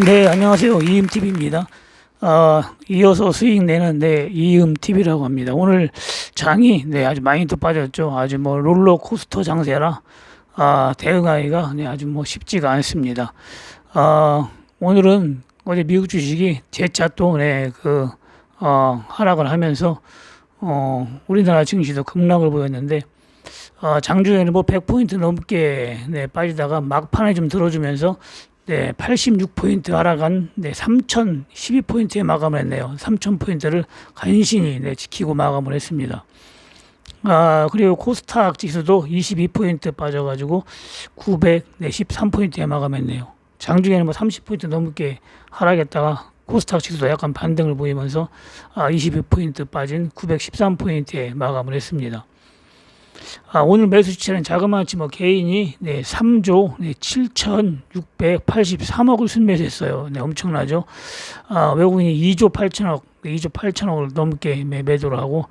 네, 안녕하세요. 이음TV입니다. 어, 이어서 수익 내는 네, 이음TV라고 합니다. 오늘 장이 네, 아주 많이 또 빠졌죠. 아주 뭐 롤러코스터 장세라 아, 대응하기가 네, 아주 뭐 쉽지가 않습니다. 어, 오늘은 어제 미국 주식이 재차 또 네, 그, 어, 하락을 하면서 어, 우리나라 증시도 급락을 보였는데 어, 장중에는 뭐 100포인트 넘게 네, 빠지다가 막판에 좀 들어주면서 네, 86포인트 하락한 네, 3,012포인트에 마감을 했네요. 3,000포인트를 간신히 네, 지키고 마감을 했습니다. 아, 그리고 코스닥 지수도 22포인트 빠져가지고 913포인트에 마감했네요. 장중에는 뭐 30포인트 넘게 하락했다가 코스닥 지수도 약간 반등을 보이면서 아, 22포인트 빠진 913포인트에 마감을 했습니다. 아, 오늘 매수 주체는 자그마치 뭐 개인이 네, 3조 네, 7,683억을 순매수했어요. 네, 엄청나죠. 아, 외국인이 2조 8천억, 2조 8천억을 넘게 매, 매도를 하고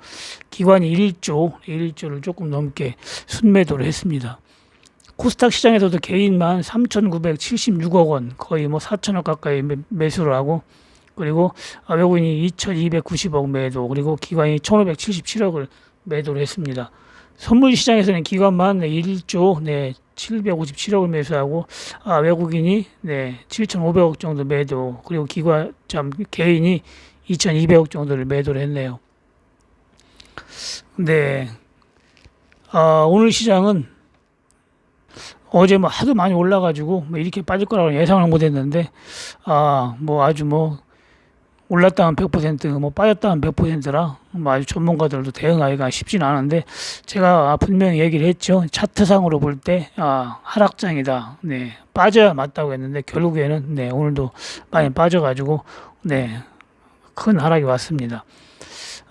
기관이 1조, 1조를 조금 넘게 순매도를 했습니다. 코스닥 시장에서도 개인만 3,976억 원, 거의 뭐 4천억 가까이 매, 매수를 하고 그리고 아, 외국인이 2,290억 매도, 그리고 기관이 1,577억을 매도를 했습니다. 선물 시장에서는 기관만 네, 1조 네, 757억을 매수하고 아, 외국인이 네, 7,500억 정도 매도 그리고 기관 참 개인이 2,200억 정도를 매도를 했네요. 네. 아, 오늘 시장은 어제 뭐 하도 많이 올라가지고 뭐 이렇게 빠질 거라고 예상을 못했는데 아, 뭐 아주 뭐 올랐다 면 100%, 뭐 빠졌다 면 100%라 뭐 아주 전문가들도 대응하기가 쉽진 않은데 제가 분명히 얘기를 했죠. 차트상으로 볼 때 아, 하락장이다. 네. 빠져야 맞다고 했는데 결국에는 네, 오늘도 많이 빠져 가지고 네. 큰 하락이 왔습니다.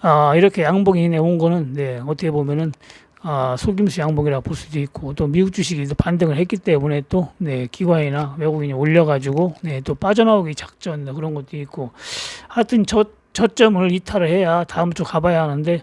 아, 이렇게 양봉이 네, 온 거는 네, 어떻게 보면은 아, 속임수 양봉이라 볼 수도 있고 또 미국 주식이 또 반등을 했기 때문에 또 네, 기관이나 외국인이 올려가지고 네, 또 빠져나오기 작전 네, 그런 것도 있고 하여튼 저 저점을 이탈을 해야 다음 주 가봐야 하는데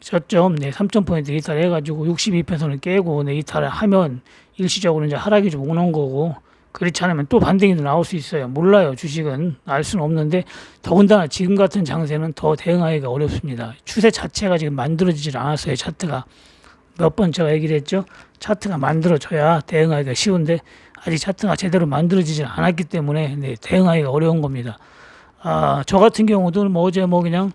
저점 네, 3,000포인트 이탈을 해가지고 62편선을 깨고 네, 이탈을 하면 일시적으로 이제 하락이 좀 오는 거고 그렇지 않으면 또 반등이 나올 수 있어요. 몰라요. 주식은 알 수는 없는데 더군다나 지금 같은 장세는 더 대응하기가 어렵습니다. 추세 자체가 지금 만들어지질 않았어요. 차트가 몇 번 제가 얘기를 했죠. 차트가 만들어져야 대응하기가 쉬운데 아직 차트가 제대로 만들어지질 않았기 때문에 네, 대응하기가 어려운 겁니다. 아, 저 같은 경우도 뭐 어제 뭐 그냥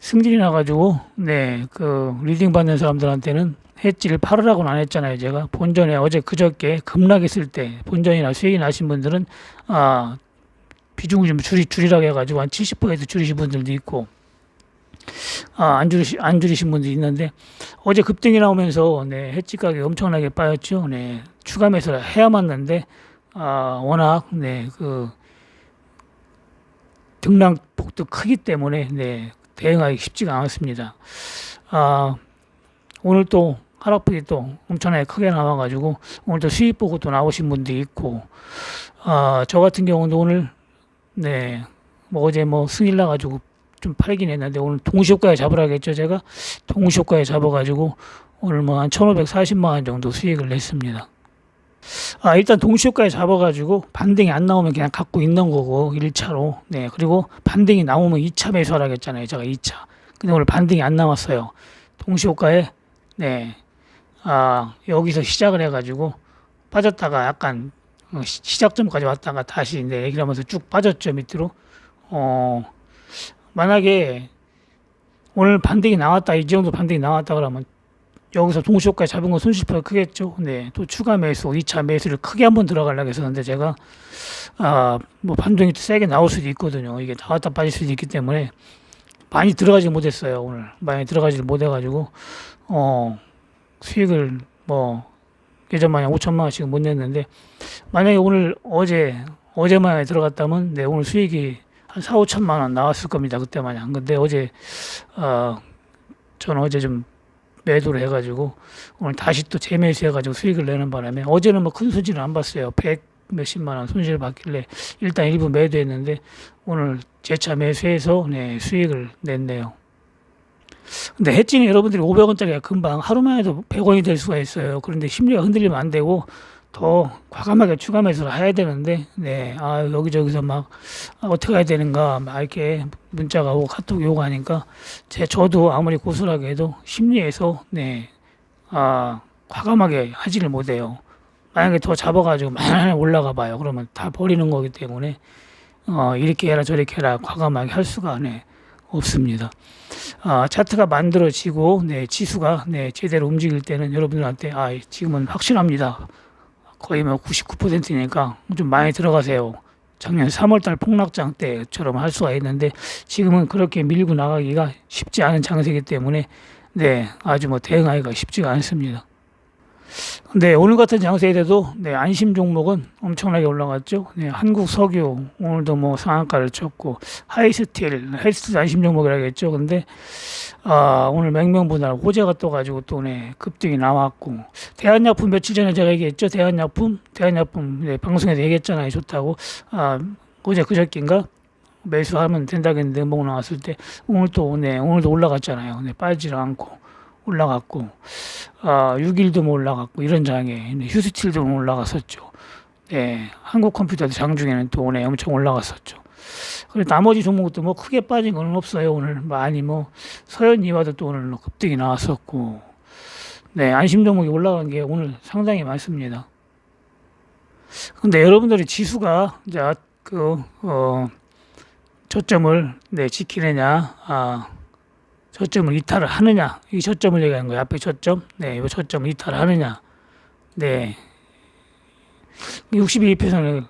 승질이 나가지고 네, 그 리딩 받는 사람들한테는 해지를 팔으라고는 안 했잖아요. 제가 본전에 어제 그저께 급락했을 때 본전이나 수익이 나신 분들은 아 비중을 좀 줄이 줄이라고 해가지고 한 70% 줄이신 분들도 있고 아, 안 줄이시 안 줄이신 분도 있는데 어제 급등이 나오면서 네, 해지 가격이 엄청나게 빠졌죠. 네, 추가 매수를 해야 맞는데 아, 워낙 네, 그 등락폭도 크기 때문에 네, 대응하기 쉽지가 않았습니다. 아, 오늘 또 하락폭이 또 엄청나게 크게 나와가지고 오늘 또 수익 보고 또 나오신 분도 있고 아, 저 같은 경우도 오늘 네, 뭐 어제 뭐 승일 나가지고 좀 팔긴 했는데 오늘 동시효과에 잡으라겠죠 제가? 동시효과에 잡아가지고 오늘 뭐 한 1540만 원 정도 수익을 냈습니다. 아, 일단 동시효과에 잡아가지고 반등이 안 나오면 그냥 갖고 있는 거고 1차로. 네 그리고 반등이 나오면 2차 매수하라 했잖아요 제가 2차. 근데 오늘 반등이 안 나왔어요. 동시효과에 네. 아, 여기서 시작을 해가지고 빠졌다가 약간 어, 시- 시작점까지 왔다가 다시 네, 얘기를 하면서 쭉 빠졌죠 밑으로. 어 만약에 오늘 반등이 나왔다 이 정도 반등이 나왔다 그러면 여기서 동시효과 잡은 건 손실표가 크겠죠. 네, 또 추가 매수, 2차 매수를 크게 한번 들어가려고 했었는데 제가 아, 뭐 반등이 또 세게 나올 수도 있거든요. 이게 나왔다 빠질 수도 있기 때문에 많이 들어가지 못했어요. 오늘 많이 들어가지 못해가지고 어 수익을 뭐 예전 마냥 5천만 원씩 못 냈는데 만약에 오늘 어제 어제 만에 들어갔다면 네, 오늘 수익이 한 4, 5천만 원 나왔을 겁니다. 그때 마냥. 근데 어제 어 저는 어제 좀 매도를 해가지고 오늘 다시 또 재매수해가지고 수익을 내는 바람에 어제는 뭐큰 손실을 안 봤어요. 100 몇십만 원 손실을 받길래 일단 일부 매도했는데 오늘 재차 매수해서 네, 수익을 냈네요. 근데 해칭이 여러분들이 500원짜리가 금방 하루 만에도 100원이 될 수가 있어요. 그런데 심리가 흔들리면 안 되고 더 과감하게 추가 매수를 해야 되는데, 네, 아, 여기저기서 막, 아, 어떻게 해야 되는가, 막 이렇게 문자가 오고 카톡이 오고 하니까, 제, 저도 아무리 고술하게 해도 심리에서, 네, 아, 과감하게 하지를 못해요. 만약에 더 잡아가지고 많이 올라가 봐요. 그러면 다 버리는 거기 때문에, 어, 이렇게 해라 저렇게 해라 과감하게 할 수가 네, 없습니다. 아, 차트가 만들어지고 네, 지수가 네, 제대로 움직일 때는 여러분들한테 아, 지금은 확실합니다. 거의 뭐 99%니까 좀 많이 들어가세요. 작년 3월달 폭락장 때처럼 할 수가 있는데 지금은 그렇게 밀고 나가기가 쉽지 않은 장세이기 때문에 네 아주 뭐 대응하기가 쉽지가 않습니다. 네 오늘 같은 장세에도 네 안심 종목은 엄청나게 올라갔죠. 네 한국 석유 오늘도 뭐 상한가를 쳤고 하이스틸 헬스 안심 종목이라겠죠. 근데 아, 오늘 맹명분할 호재가 떠가지고 또 네, 급등이 나왔고 대한약품 며칠 전에 제가 얘기했죠. 대한약품 대한약품 네, 방송에서 얘기했잖아요. 좋다고. 아, 어제 그저께인가? 매수하면 된다겠는데 목 나왔을 때 오늘 또 네, 오늘도 올라갔잖아요. 네, 빠지지 않고 올라갔고 아, 6일도 뭐 올라갔고 이런 장에 네, 휴스틸도 올라갔었죠. 네, 한국 컴퓨터도 장중에는 또 오늘 엄청 올라갔었죠. 그리고 나머지 종목도 뭐 크게 빠진 건 없어요. 오늘. 많이 뭐 서현이와도 또 오늘 급등이 나왔었고, 네 안심 종목이 올라간 게 오늘 상당히 많습니다. 근데 여러분들이 지수가 이제 그어 저점을 네 지키느냐, 아 저점을 이탈을 하느냐, 이 저점을 얘기하는 거예요. 앞에 저점, 네, 이 저점을 이탈을 하느냐, 네. 62%는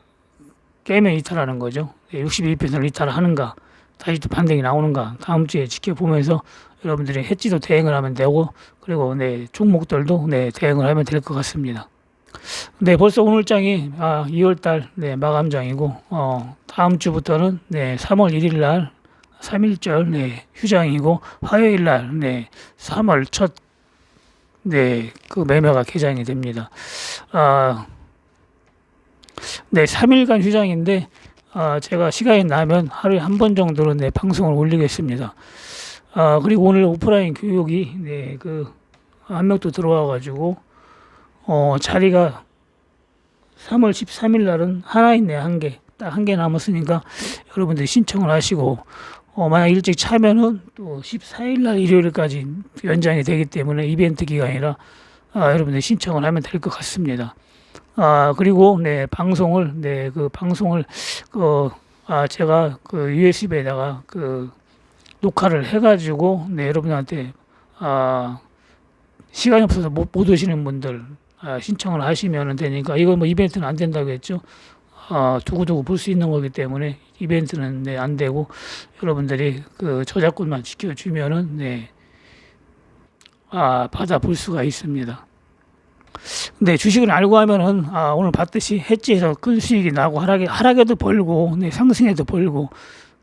깨면 이탈하는 거죠. 62%를 이탈하는가, 다시 또 반등이 나오는가, 다음 주에 지켜보면서 여러분들이 해지도 대응을 하면 되고, 그리고 네, 종목들도 네, 대응을 하면 될 것 같습니다. 네, 벌써 오늘 장이 아, 2월달 네, 마감장이고, 어, 다음 주부터는 네, 3월 1일 날 3일절 네, 휴장이고, 화요일 날 네, 3월 첫 네, 그 매매가 개장이 됩니다. 아, 네, 3일간 휴장인데 아, 제가 시간이 나면 하루에 한 번 정도는 네, 방송을 올리겠습니다. 아, 그리고 오늘 오프라인 교육이 네, 그한 명도 들어와 가지고 어, 자리가 3월 13일 날은 하나 있네, 한 개. 딱 한 개 남았으니까 여러분들이 신청을 하시고 어, 만약 일찍 차면은 또 14일 날 일요일까지 연장이 되기 때문에 이벤트 기간이라 아, 여러분들 신청을 하면 될 것 같습니다. 아 그리고 네 방송을 네 그 방송을 그 아 제가 그 USB에다가 그 녹화를 해 가지고 네 여러분한테 아 시간이 없어서 못, 못 오시는 분들 아, 신청을 하시면 되니까 이거 뭐 이벤트는 안 된다고 했죠. 아, 두고두고 볼 수 있는 거기 때문에 이벤트는 네, 안 되고 여러분들이 그 저작권만 지켜주면은 네, 아, 받아 볼 수가 있습니다. 네, 주식을 알고 하면은 아, 오늘 봤듯이 해지에서 큰 수익이 나고 하락에 하락에도 벌고 네, 상승에도 벌고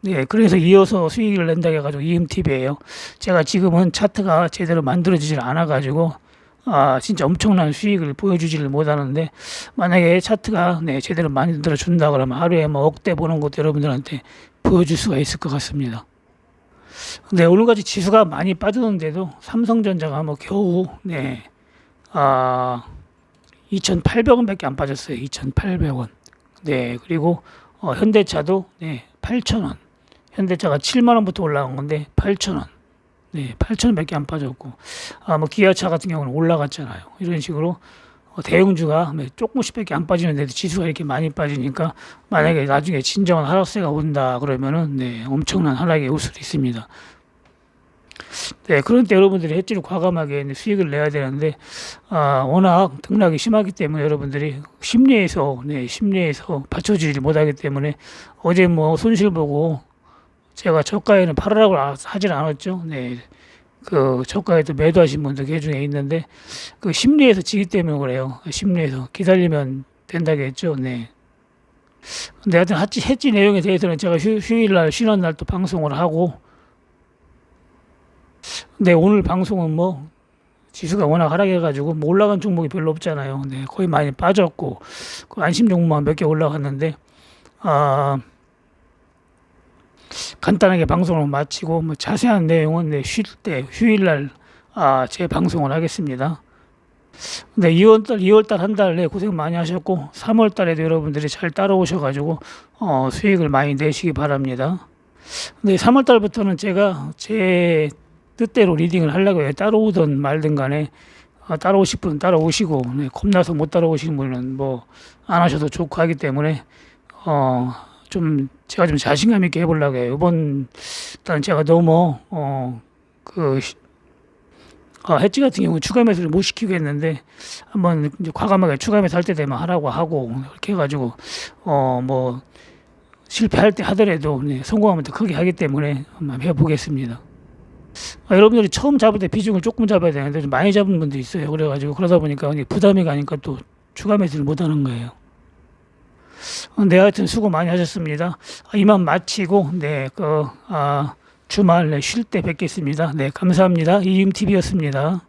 네, 그래서 이어서 수익을 낸다 해가지고 EMTV예요. 제가 지금은 차트가 제대로 만들어지질 않아가지고 아, 진짜 엄청난 수익을 보여주지를 못하는데 만약에 차트가 네, 제대로 만들어 준다 그러면 하루에 뭐 억대 보는 것도 여러분들한테 보여줄 수가 있을 것 같습니다. 네, 오늘까지 지수가 많이 빠졌는데도 삼성전자가 뭐 겨우 네, 아 2,800원밖에 안 빠졌어요. 2,800원. 네, 그리고 어, 현대차도 네, 8,000원. 현대차가 7만 원부터 올라간 건데 8,000원. 네, 8,000원밖에 안 빠졌고, 아, 뭐 기아차 같은 경우는 올라갔잖아요. 이런 식으로 어, 대형주가 네, 조금씩 밖에 안 빠지는데도 지수가 이렇게 많이 빠지니까 만약에 나중에 진정한 하락세가 온다 그러면은 네, 엄청난 하락이 올 수도 있습니다. 네, 그런 때 여러분들이 해지를 과감하게 수익을 내야 되는데, 아, 워낙 등락이 심하기 때문에 여러분들이 심리에서, 네, 심리에서 받쳐주지 못하기 때문에 어제 뭐 손실 보고 제가 저가에는 팔으라고 하질 않았죠. 네. 그 저가에도 매도하신 분들 그 중에 있는데 그 심리에서 지기 때문에 그래요. 심리에서 기다리면 된다겠죠. 네. 근데 하여튼 해지, 해지 내용에 대해서는 제가 휴, 휴일날 쉬는 날 또 방송을 하고 네, 오늘 방송은 뭐 지수가 워낙 하락해가지고 뭐 올라간 종목이 별로 없잖아요. 네, 거의 많이 빠졌고 그 안심 종목만 몇 개 올라갔는데 아 간단하게 방송을 마치고 뭐 자세한 내용은 네, 쉴때 휴일날 아, 제 방송을 하겠습니다. 네, 2월달, 2월달 한달 네, 고생 많이 하셨고 3월달에도 여러분들이 잘 따라오셔가지고 어, 수익을 많이 내시기 바랍니다. 네, 3월달부터는 제가 제 뜻대로 리딩을 하려고 해요. 따라오든 말든 간에 어, 따라오실 분은 따라오시고 네, 겁나서 못 따라오시는 분은 뭐 안 하셔도 좋고 하기 때문에 어, 좀 제가 좀 자신감 있게 해보려고 해요. 이번 일단 제가 너무 어, 그 시- 어, 해지 같은 경우 추가 매수를 못 시키겠는데 한번 이제 과감하게 추가 매수 할때 되면 하라고 하고 이렇게 해가지고 어 뭐 실패할 때 하더라도 네, 성공하면 더 크게 하기 때문에 한번 해보겠습니다. 아, 여러분들이 처음 잡을 때 비중을 조금 잡아야 되는데 좀 많이 잡은 분도 있어요. 그래가지고 그러다 보니까 부담이 가니까 또 추가 매수를 못 하는 거예요. 어, 네, 하여튼 수고 많이 하셨습니다. 아, 이만 마치고 네, 그 아, 주말 네, 쉴 때 뵙겠습니다. 네, 감사합니다. 이임TV였습니다.